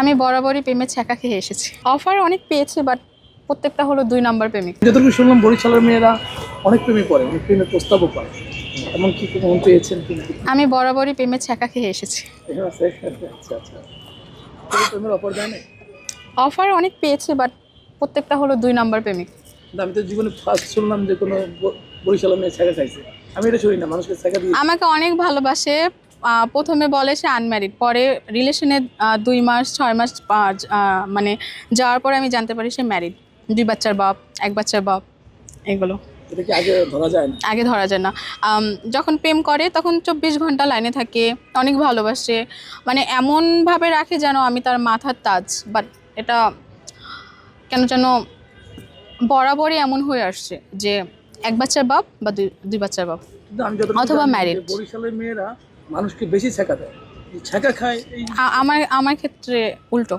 আমি বরাবরই প্রেমের ছ্যাঁকা খেয়ে এসেছি। অফার অনেক পেয়েছি বাট প্রত্যেকটা হলো দুই নম্বর প্রেমিক। যতটুকু শুনলাম বরিশালের মেয়েরা অনেক প্রেমে পড়ে অনেক প্রেমের প্রস্তাবও পায় এমন কি কোনো পেয়েছেন আমি বরাবরই প্রেমের ছ্যাঁকা খেয়ে এসেছি। আচ্ছা আচ্ছা প্রেমের অপর দেয় অফার অনেক পেয়েছি বাট প্রত্যেকটা হলো দুই নম্বর প্রেমিক। আমি তো জীবনে ফার্স্ট শুনলাম যে কোনো বরিশালের মেয়ে ছেঁকা খাইছে। আমি এটা শুনি না মানুষকে ছেঁকা দিয়ে। আমাকে অনেক ভালোবাসে প্রথমে বলে সে আনম্যারিড পরে রিলেশনে দুই মাস ছয় মাস মানে যাওয়ার পরে আমি জানতে পারি সে ম্যারিড দুই বাচ্চার বাপ এক বাচ্চার বাপ এগুলো। আগে ধরা যায় না? আগে ধরা যায় না। যখন প্রেম করে তখন চব্বিশ ঘণ্টা লাইনে থাকে অনেক ভালোবাসে। মানে এমনভাবে রাখে যেন আমি তার মাথার তাজ বাট এটা কেন যেন বরাবরই এমন হয়ে আসছে যে এক বাচ্চার বাপ বা দুই দুই বাচ্চার বাপ। অথবা married। বরিশালের মেয়েরা মানুষকে বেশি ছেঁকা দেয়। ছেঁকা খায় আমার আমার ক্ষেত্রে উল্টো।